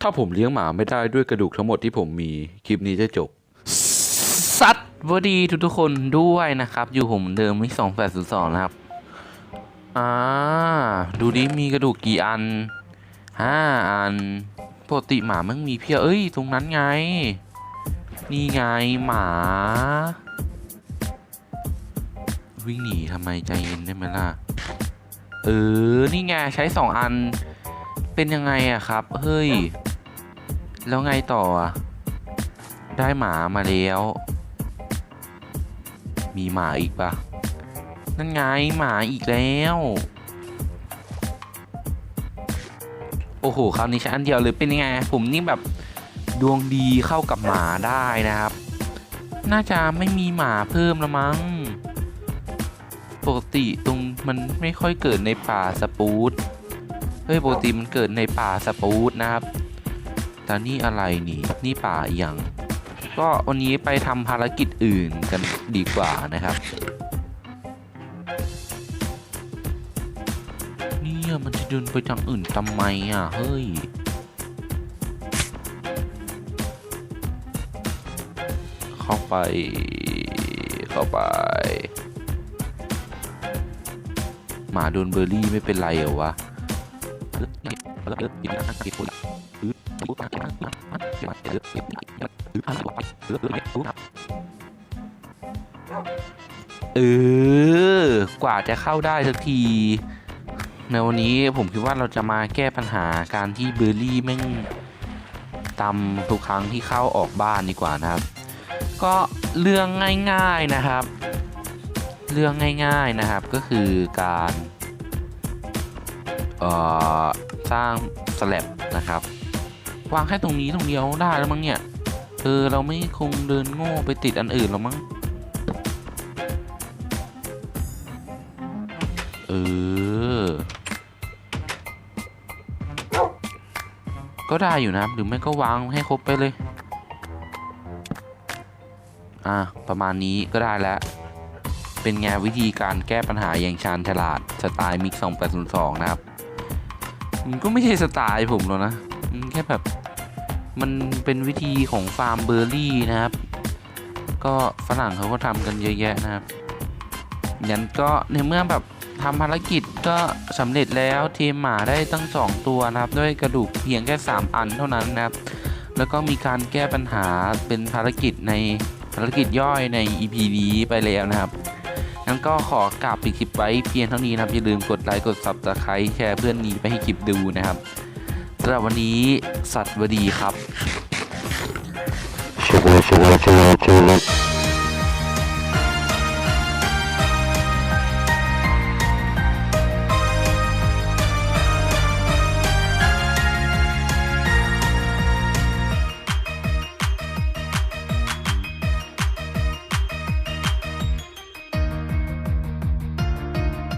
ถ้าผมเลี้ยงหมาไม่ได้ด้วยกระดูกทั้งหมดที่ผมมี คลิปนี้จะจบ สัตว์ดีทุกทุกๆคนด้วยนะครับ อยู่ผมเดิมมิสองแปดศูนย์สองนะครับ อ่า ดูดิมีกระดูกกี่อันห้าอันปกติหมามันมีเพียเอ้ย ตรงนั้นไง นี่ไงหมา วิ่งหนีทำไมใจเย็นได้ไหมล่ะ เออ นี่ไงใช้สองอัน เป็นยังไงอะครับ เฮ้ย แล้วไงต่ออะได้หมามาแล้ว มีหมาอีกปะนั่นไงหมาอีกแล้ว โอ้โหคราวนี้ใช้อันเดียวเลยเป็นยังไง ผมนี่แบบดวงดีเข้ากับหมาได้นะครับ น่าจะไม่มีหมาเพิ่มละมั้ง ปกติตรงมันไม่ค่อยเกิดในป่าสปูตเฮ้ยปกติมันเกิดในป่าสปูตนะครับ แต่นี่อะไรนี่ นี่ป่าอย่าง ก็วันนี้ไปทำภารกิจอื่นกันดีกว่านะครับ เนี่ยมันจะเดินไปทางอื่นทำไมอะ เฮ้ยเข้าไป เข้าไป หมาโดนเบอร์รี่ไม่เป็นไรเหรอวะเออก เออ กว่าจะเข้าได้สักที ในวันนี้ผมคิดว่าเราจะมาแก้ปัญหาการที่เบอร์รี่แม่งตำทุกครั้งที่เข้าออกบ้านดีกว่านะครับ ก็เรื่องง่ายๆนะครับ เรื่องง่ายๆนะครับก็คือการ เอ่อ สร้างสแลบนะครับ วางแค่ตรงนี้ตรงเดียวได้แล้วมั้งเนี่ยเออเราไม่คงเดินโง่ไปติดอันอื่นหรอมั้งเออ ก็ได้อยู่นะหรือไม่ก็วางให้ครบไปเลย อะประมาณนี้ก็ได้แล้ว เป็นไงวิธีการแก้ปัญหาอย่างชาญฉลาด สไตล์มิก 2802 นะครับ มันก็ไม่ใช่สไตล์ผมหรอกนะ ค่แบบ มันเป็นวิธีของฟาร์มเบอร์รี่นะครับ ก็ฝรั่งเขาก็ทำกันเยอะแยะนะครับยันก็ในเมื่อแบบทำภารกิจก็สำเร็จแล้วทีมหมาได้ตั้ง 2 ตัวนะครับ ด้วยกระดูกเพียงแค่ 3 อันเท่านั้นนะครับ แล้วก็มีการแก้ปัญหาเป็นภารกิจในภารกิจย่อยใน EP นี้ไปแล้วนะครับงั้นก็ขอกราบปิดคลิปไว้เพียงเท่านี้นะครับอย่าลืมกดไลค์กด Subscribe แชร์เพื่อนนี้ไปให้คลิปดูนะครับ สำหรับวันนี้สัตว์วดีครับ Sugar, sugar, sugar, sugar.